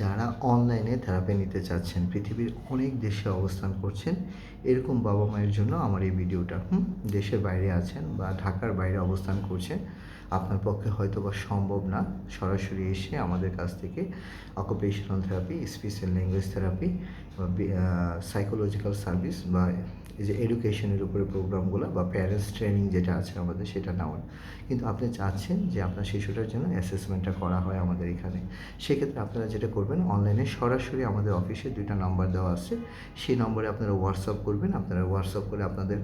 যারা অনলাইনে থেরাপি নিতে চাচ্ছেন, পৃথিবীর অনেক দেশে অবস্থান করছেন, এরকম বাবা মায়ের জন্য আমার এই ভিডিওটা, হুম, দেশের বাইরে আছেন বা ঢাকার বাইরে অবস্থান করছেন, আপনার পক্ষে হয়তো বা সম্ভব না সরাসরি এসে আমাদের কাছ থেকে occupational therapy special language therapy বা সাইকোলজিক্যাল সার্ভিস বা এই যে এডুকেশনের উপরে প্রোগ্রামগুলো বা প্যারেন্টস ট্রেনিং যেটা আছে আমাদের সেটা নেওয়ার। কিন্তু আপনি চাচ্ছেন যে আপনার শিশুটার জন্য অ্যাসেসমেন্টটা করা হয় আমাদের এখানে। সেক্ষেত্রে আপনারা যেটা করবেন অনলাইনে সরাসরি আমাদের অফিসে দুইটা নাম্বার দেওয়া আছে। সেই নম্বরে আপনারা হোয়াটসঅ্যাপ করবেন, আপনারা হোয়াটসঅ্যাপ করে আপনাদের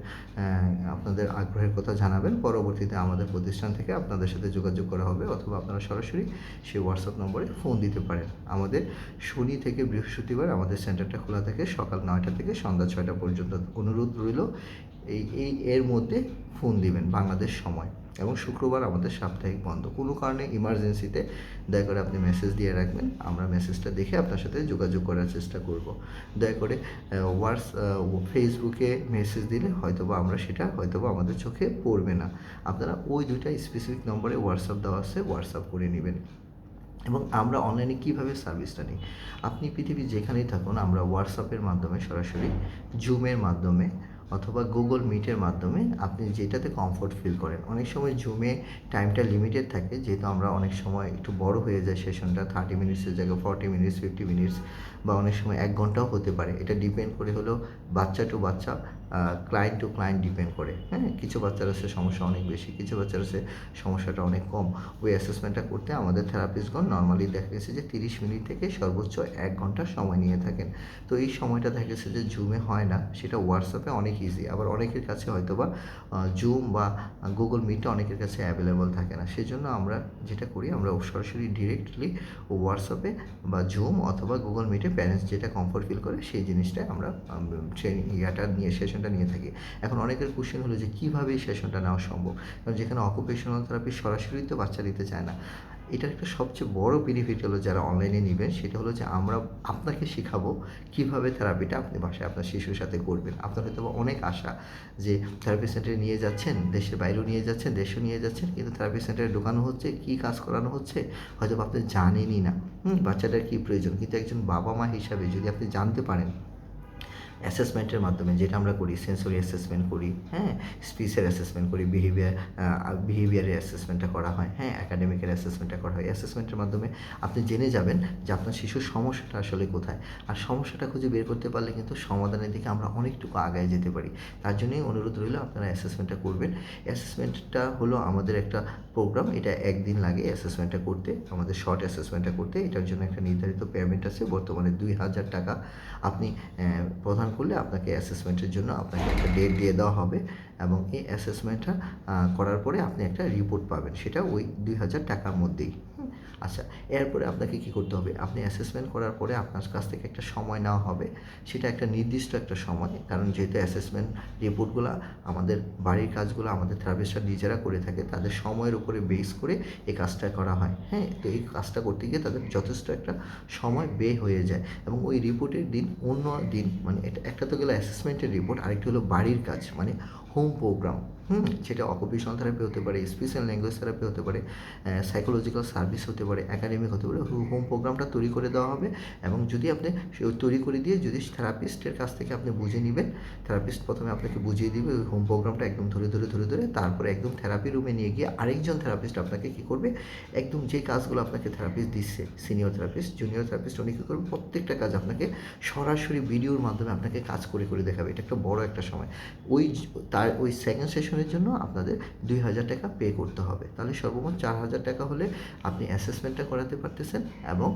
আপনাদের আগ্রহের কথা জানাবেন। পরবর্তীতে আমাদের প্রতিষ্ঠান থেকে আপনাদের সাথে যোগাযোগ করা হবে অথবা আপনারা সরাসরি সেই হোয়াটসঅ্যাপ নম্বরে ফোন দিতে পারেন। আমাদের শনি থেকে বৃহস্পতিবার আমাদের সেন্টারটা খোলা থাকে সকাল নয়টা থেকে সন্ধ্যা ছয়টা পর্যন্ত। অনুরোধ রইল, এই এই, এর মধ্যে ফোন দিবেন বাংলাদেশ সময় এবং শুক্রবার আমাদের সাপ্তাহিক বন্ধ। কোনো কারণে ইমার্জেন্সিতে দয়া করে আপনি মেসেজ দিয়ে রাখবেন, আমরা মেসেজটা দেখে আপনার সাথে যোগাযোগ করার চেষ্টা করব। দয়া করে হোয়াটস ফেসবুকে মেসেজ দিলে হয়তোবা আমরা সেটা হয়তোবা আমাদের চোখে পড়বে না। আপনারা ওই দুইটা স্পেসিফিক নম্বরে হোয়াটসঅ্যাপ দেওয়া আছে হোয়াটসঅ্যাপ করে নেবেন। এবং আমরা অনলাইনে কীভাবে সার্ভিসটা নিই? আপনি পৃথিবীর যেখানেই থাকুন, আমরা হোয়াটসঅ্যাপের মাধ্যমে সরাসরি জুমের মাধ্যমে অথবা গুগল মিটের মাধ্যমে আপনি যেটাতে কমফোর্ট ফিল করেন। অনেক সময় জুমে টাইমটা লিমিটেড থাকে, যেহেতু আমরা অনেক সময় একটু বড় হয়ে যায় সেশনটা থার্টি মিনিটসের জায়গায় ফর্টি মিনিটস ফিফটি মিনিটস বা অনেক সময় এক ঘন্টাও হতে পারে। এটা ডিপেন্ড করে হলো বাচ্চা টু বাচ্চা ক্লায়েন্ট টু ক্লায়েন্ট ডিপেন্ড করে। হ্যাঁ কিছু বাচ্চার আছে, সমস্যা অনেক বেশি, কিছু বাচ্চার আছে, সমস্যাটা অনেক কম। ওই অ্যাসেসমেন্টটা করতে আমাদের থেরাপিস্টগণ নর্মালি দেখা গেছে যে তিরিশ মিনিট থেকে সর্বোচ্চ এক ঘণ্টা সময় নিয়ে থাকেন। তো এই সময়টা দেখা গেছে যে জুমে হয় না, সেটা হোয়াটসঅ্যাপে অনেক ইজি আবার অনেকের কাছে হয়তো বা জুম বা গুগল মিটটা অনেকের কাছে অ্যাভেলেবল থাকে না। সেজন্য আমরা যেটা করি, আমরা সরাসরি ডিরেক্টলি হোয়াটসঅ্যাপে বা জুম অথবা গুগল মিটে প্যারেন্টস যেটা কমফোর্ট ফিল করে, সেই জিনিসটা আমরা ট্রেনিং ইয়াটা নিয়ে সেশনটা নিয়ে থাকি। এখন অনেকের কোশ্চেন হলো যে, কীভাবে এই সেশনটা নেওয়া সম্ভব? কারণ যেখানে অকুপেশনাল থেরাপি সরাসরি তো বাচ্চা নিতে চায় না। এটার একটা সবচেয়ে বড় বেনিফিট হলো যারা অনলাইনে নেবেন, সেটা হলো যে, আমরা আপনাকে শেখাবো কীভাবে থেরাপিটা আপনি বাসায় আপনার শিশুর সাথে করবেন। আপনার হয়তো অনেক আশা যে থেরাপি সেন্টারে নিয়ে যাচ্ছেন, দেশের বাইরেও নিয়ে যাচ্ছেন, দেশেও নিয়ে যাচ্ছেন, কিন্তু থেরাপি সেন্টারে ঢোকানো হচ্ছে, কী কাজ করানো হচ্ছে, হয়তো আপনি জানেনই না। বাচ্চাটার কী প্রয়োজন? কিন্তু একজন বাবা মা হিসাবে যদি আপনি জানতে পারেন অ্যাসেসমেন্টের মাধ্যমে যেটা আমরা করি সেন্সরি অ্যাসেসমেন্ট করি হ্যাঁ? স্পিচের অ্যাসেসমেন্ট করি বিহেভিয়ার বিহেভিয়ারের অ্যাসেসমেন্টটা করা হয় হ্যাঁ? অ্যাকাডেমিকের অ্যাসেসমেন্টটা করা হয়। অ্যাসেসমেন্টের মাধ্যমে আপনি জেনে যাবেন যে আপনার শিশুর সমস্যাটা আসলে কোথায়। আর সমস্যাটা খুঁজে বের করতে পারলে কিন্তু সমাধানের দিকে আমরা অনেকটুকু আগায় যেতে পারি। তার জন্যই অনুরোধ রইল আপনারা অ্যাসেসমেন্টটা করবেন। অ্যাসেসমেন্টটা হলো আমাদের একটা প্রোগ্রাম এটা একদিন লাগে অ্যাসেসমেন্টটা করতে। আমাদের শর্ট অ্যাসেসমেন্টটা করতে। এটার জন্য একটা নির্ধারিত পেমেন্ট আছে। বর্তমানে দুই হাজার টাকা। আপনি আহ, প্রদান করলে আপনাকে অ্যাসেসমেন্টের জন্য আপনাকে একটা ডেট দিয়ে দেওয়া হবে এবং এই অ্যাসেসমেন্টটা করার পরে আপনি একটা রিপোর্ট পাবেন। সেটা ওই দুই হাজার টাকার মধ্যেই। আচ্ছা এরপরে আপনাকে কি করতে হবে? আপনি অ্যাসেসমেন্ট করার পরে আপনার কাছ থেকে একটা সময় নেওয়া হবে। সেটা একটা নির্দিষ্ট একটা সময়, কারণ যেহেতু অ্যাসেসমেন্ট রিপোর্টগুলো আমাদের বাড়ির কাজগুলো আমাদের থেরাপিস্টরা নিজেরা করে থাকে, তাদের সময়ের উপরে বেস করে এই কাজটা করা হয়। হ্যাঁ তো এই কাজটা করতে গিয়ে তাদের যথেষ্ট একটা সময় বে হয়ে যায়। এবং ওই রিপোর্টের দিন অন্য দিন মানে এটা একটা তো গেলো অ্যাসেসমেন্টের রিপোর্ট আরেকটি হলো বাড়ির কাজ মানে হোম প্রোগ্রাম হুম, সেটা অকুপেশনাল থেরাপি হতে পারে স্পেশাল ল্যাঙ্গুয়েজ থেরাপি হতে পারে সাইকোলজিক্যাল সার্ভিস হতে পারে একাডেমিক হতে পারে হোম প্রোগ্রামটা তৈরি করে দেওয়া হবে এবং যদি আপনি তৈরি করে দিয়ে যদি থেরাপিস্টের কাছ থেকে আপনি বুঝে নেবেন থেরাপিস্ট প্রথমে আপনাকে বুঝিয়ে দিবে ওই হোম প্রোগ্রামটা একদম ধরে ধরে ধরে ধরে, তারপরে একদম থেরাপি রুমে নিয়ে গিয়ে আরেকজন থেরাপিস্ট আপনাকে কী করবে, একদম যে কাজগুলো আপনাকে থেরাপিস্ট দিচ্ছে সিনিয়র থেরাপিস্ট জুনিয়র থেরাপিস্ট উনি কী করবে, প্রত্যেকটা কাজ আপনাকে সরাসরি ভিডিওর মাধ্যমে আপনাকে কাজ করে করে দেখাবে, এটা একটা বড় একটা সময়। ওই তার ওই সেকেন্ড সেশনের জন্য আপনাদের দুই হাজার টাকা পে করতে হবে। তাহলে সর্বমোট চার হাজার টাকা হলে আপনি অ্যাসেসমেন্টটা করাতে পারতেছেন এবং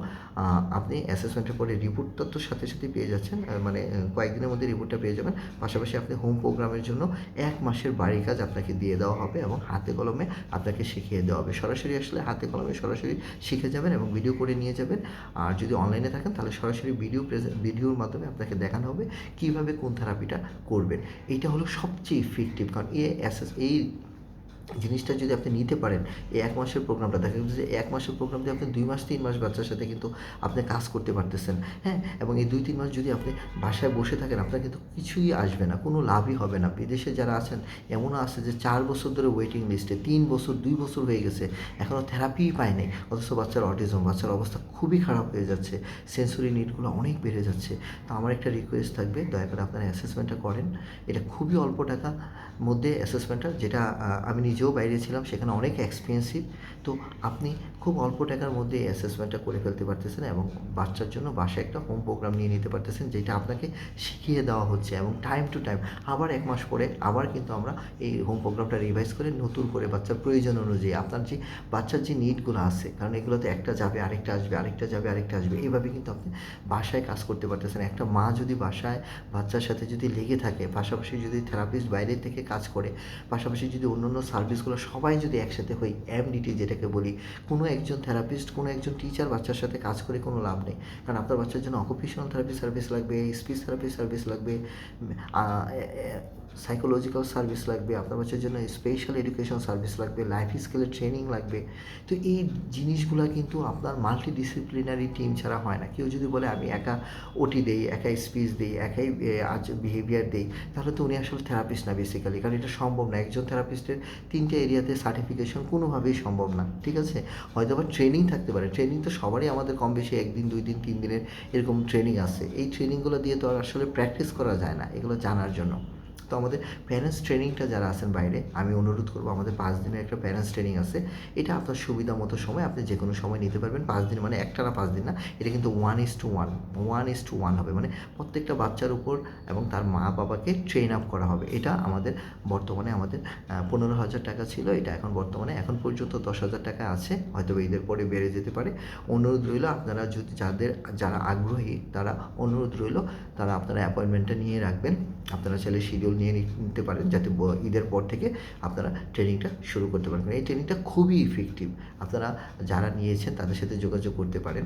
আপনি অ্যাসেসমেন্টের পরে রিপোর্টটা তো সাথে সাথে পেয়ে যাচ্ছেন মানে কয়েকদিনের মধ্যে রিপোর্টটা পেয়ে যাবেন। পাশাপাশি আপনি হোম প্রোগ্রামের জন্য এক মাসের বাড়ির কাজ আপনাকে দিয়ে দেওয়া হবে এবং হাতে কলমে আপনাকে শিখিয়ে দেওয়া হবে। সরাসরি আসলে হাতে কলমে সরাসরি শিখে যাবেন এবং ভিডিও করে নিয়ে যাবেন। আর যদি অনলাইনে থাকেন, তাহলে সরাসরি ভিডিও প্রেজেন্ট ভিডিওর মাধ্যমে আপনাকে দেখানো হবে কীভাবে কোন থেরাপিটা করবেন। এইটা হলো সবচেয়ে ইফেক্টিভ কারণ এই অ্যাসেস এই জিনিসটা যদি আপনি নিতে পারেন, এই এক মাসের প্রোগ্রামটা, দেখা যাচ্ছে যে এক মাসের প্রোগ্রাম দিয়ে আপনি দুই মাস, তিন মাস বাচ্চার সাথে কিন্তু আপনি কাজ করতে পারতেছেন হ্যাঁ? এবং এই দুই, তিন মাস যদি আপনি বাসায় বসে থাকেন, আপনার কিন্তু কিছুই আসবে না, কোনো লাভই হবে না। বিদেশে যারা আছেন, এমনও আছে যে চার বছর ধরে ওয়েটিং লিস্টে তিন বছর, দুই বছর হয়ে গেছে এখনও থেরাপিই পায় নাই, অথচ বাচ্চার অটিজম বাচ্চার অবস্থা খুবই খারাপ হয়ে যাচ্ছে সেন্সরি নিডগুলো অনেক বেড়ে যাচ্ছে। তো আমার একটা রিকোয়েস্ট থাকবে, দয়া করে আপনারা অ্যাসেসমেন্টটা করেন, এটা খুবই অল্প টাকা মধ্যে অ্যাসেসমেন্টটা যেটা আমি নিজেও বাইরে ছিলাম, সেখানে অনেক এক্সপেন্সিভ তো আপনি খুব অল্প টাকার মধ্যে এই অ্যাসেসমেন্টটা করে ফেলতে পারতেছেন এবং বাচ্চার জন্য বাসায় একটা হোম প্রোগ্রাম নিয়ে নিতে পারতেছেন, যেটা আপনাকে শিখিয়ে দেওয়া হচ্ছে এবং টাইম টু টাইম আবার এক মাস পরে আবার কিন্তু আমরা এই হোম প্রোগ্রামটা রিভাইজ করে নতুন করে বাচ্চার প্রয়োজন অনুযায়ী, আপনার যে বাচ্চার যে নিডগুলো আছে, কারণ এগুলোতে একটা যাবে, আরেকটা আসবে, আরেকটা যাবে, আরেকটা আসবে এইভাবে কিন্তু আপনি বাসায় কাজ করতে পারতেছেন। একটা মা যদি বাসায় বাচ্চার সাথে যদি লেগে থাকে, পাশাপাশি যদি থেরাপিস্ট বাইরে থেকে কাজ করে, পাশাপাশি যদি অন্য অন্য সার্ভিসগুলো সবাই যদি একসাথে হই এমডিটি যেটাকে বলি, কোনো একজন থেরাপিস্ট কোনো একজন টিচার বাচ্চার সাথে কাজ করে কোনো লাভ নেই। কারণ আপনার বাচ্চার জন্য অকুপেশনাল থেরাপি সার্ভিস লাগবে স্পিচ থেরাপি সার্ভিস লাগবে সাইকোলজিক্যাল সার্ভিস লাগবে, আপনার বাচ্চার জন্য স্পেশাল এডুকেশন সার্ভিস লাগবে লাইফ স্কিলের ট্রেনিং লাগবে। তো এই জিনিসগুলো কিন্তু আপনার মাল্টি ডিসিপ্লিনারি টিম ছাড়া হয় না। কেউ যদি বলে, আমি একা ওটি দেই একাই স্পিচ দিই, একাই আজ বিহেভিয়ার দিই, তাহলে তো উনি আসলে থেরাপিস্ট না বেসিক্যালি কারণ এটা সম্ভব না। একজন থেরাপিস্টের তিনটে এরিয়াতে সার্টিফিকেশন কোনোভাবেই সম্ভব না। ঠিক আছে? হয়তো আবার ট্রেনিং থাকতে পারে। ট্রেনিং তো সবারই আমাদের কম বেশি একদিন, দুই দিন, তিন দিনের এরকম ট্রেনিং আছে। এই ট্রেনিংগুলো দিয়ে তো আর আসলে প্র্যাকটিস করা যায় না। এগুলো জানার জন্য। তো আমাদের প্যারেন্টস ট্রেনিংটা যারা আছেন বাইরে, আমি অনুরোধ করব আমাদের পাঁচ দিনের একটা প্যারেন্টস ট্রেনিং আছে। এটা আপনার সুবিধা মতো সময় আপনি যে কোনো সময় নিতে পারবেন। পাঁচ দিন মানে একটা না পাঁচ দিন না, এটা কিন্তু one is to one one is to one হবে। মানে প্রত্যেকটা বাচ্চার উপর এবং তার মা বাবাকে ট্রেন আপ করা হবে। এটা আমাদের বর্তমানে আমাদের পনেরো হাজার টাকা ছিল, এটা এখন বর্তমানে এখন পর্যন্ত দশ হাজার টাকা আছে। হয়তো ঈদের পরে বেড়ে যেতে পারে। অনুরোধ রইল আপনারা যদি যাদের, যারা আগ্রহী তারা অনুরোধ রইল, তারা আপনারা অ্যাপয়েন্টমেন্টটা নিয়ে রাখবেন। আপনারা চাইলে শিডিউল নিয়ে নিতে পারেন যাতে ঈদের পর থেকে আপনারা ট্রেনিংটা শুরু করতে পারেন। এই ট্রেনিংটা খুবই ইফেক্টিভ আপনারা যারা নিয়েছেন তাদের সাথে যোগাযোগ করতে পারেন।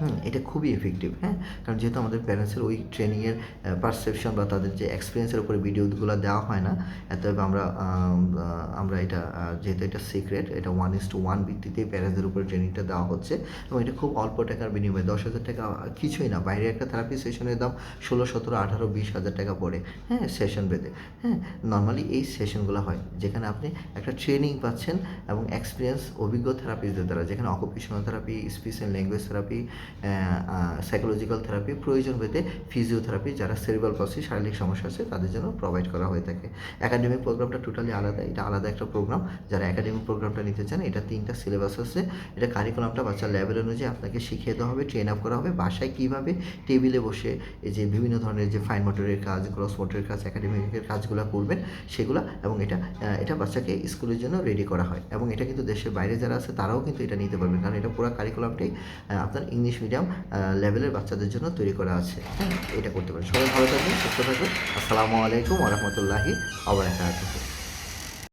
হুম, এটা খুবই এফেক্টিভ হ্যাঁ? কারণ যেহেতু আমাদের প্যারেন্টসের ওই ট্রেনিংয়ের পারসেপশন বা তাদের যে এক্সপিরিয়েন্সের উপরে ভিডিওগুলো দেওয়া হয় না অতএব আমরা আমরা এটা যেহেতু এটা সিক্রেট এটা ওয়ান ইস টু ওয়ান ভিত্তিতেই প্যারেন্টসদের উপরে ট্রেনিংটা দেওয়া হচ্ছে এবং এটা খুব অল্প টাকার বিনিময়ে, দশ হাজার টাকা কিছুই না, বাইরে একটা থেরাপি সেশনের দাম ষোলো, সতেরো, আঠারো, বিশ হাজার টাকা পড়ে হ্যাঁ সেশন বেঁধে হ্যাঁ? নর্মালি এই সেশনগুলো হয়, যেখানে আপনি একটা ট্রেনিং পাচ্ছেন এবং এক্সপিরিয়েন্স অভিজ্ঞ থেরাপিস্টদের দ্বারা, যেখানে occupational therapy speech and language therapy psychological therapy প্রয়োজন পেতে ফিজিওথেরাপি যারা সেরিবাল পসি শারীরিক সমস্যা আছে, তাদের জন্য প্রোভাইড করা হয়ে থাকে। একাডেমিক প্রোগ্রামটা টোটালি আলাদা, এটা আলাদা একটা প্রোগ্রাম যারা একাডেমিক প্রোগ্রামটা নিতে চান, এটা তিনটা সিলেবাস আছে। এটা কারিকুলামটা বাচ্চার লেভেল অনুযায়ী আপনাকে শিখিয়ে দেওয়া হবে ট্রেন আপ করা হবে, বাসায় কীভাবে টেবিলে বসে এই যে বিভিন্ন ধরনের যে ফাইন মোটরের কাজ ক্রস মোটরের কাজ একাডেমিকের কাজগুলো করবেন, সেগুলো এবং এটা এটা বাচ্চাকে স্কুলের জন্য রেডি করা হয়। এবং এটা কিন্তু দেশের বাইরে যারা আছে, তারাও কিন্তু এটা নিতে পারবেন। কারণ এটা পুরো কারিকুলামটাই আপনার ইংলিশ মিডিয়াম লেভেলের বাচ্চাদের জন্য তৈরি করা আছে। হ্যাঁ এটা করতে পারেন। সবাই ভালো থাকবেন, সুস্থ থাকবেন। আসসালামু আলাইকুম ওরহমতুল্লাহি আবরাকাতুহু